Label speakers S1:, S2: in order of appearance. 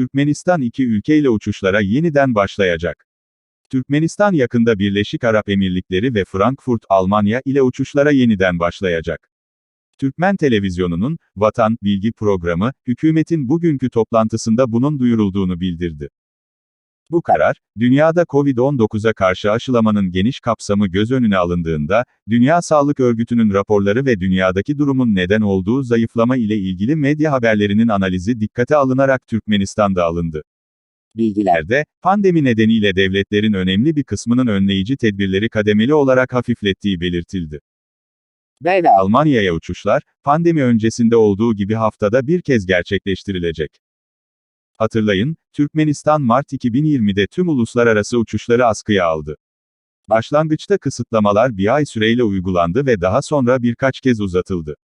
S1: Türkmenistan iki ülkeyle uçuşlara yeniden başlayacak. Türkmenistan yakında Birleşik Arap Emirlikleri ve Frankfurt, Almanya ile uçuşlara yeniden başlayacak. Türkmen Televizyonu'nun, Vatan, Bilgi programı, hükümetin bugünkü toplantısında bunun duyurulduğunu bildirdi. Bu karar, dünyada Covid-19'a karşı aşılamanın geniş kapsamı göz önüne alındığında, Dünya Sağlık Örgütü'nün raporları ve dünyadaki durumun neden olduğu zayıflama ile ilgili medya haberlerinin analizi dikkate alınarak Türkmenistan'da alındı. Bilgilerde, pandemi nedeniyle devletlerin önemli bir kısmının önleyici tedbirleri kademeli olarak hafiflettiği belirtildi. B ve Almanya'ya uçuşlar, pandemi öncesinde olduğu gibi haftada bir kez gerçekleştirilecek. Hatırlayın, Türkmenistan Mart 2020'de tüm uluslararası uçuşları askıya aldı. Başlangıçta kısıtlamalar bir ay süreyle uygulandı ve daha sonra birkaç kez uzatıldı.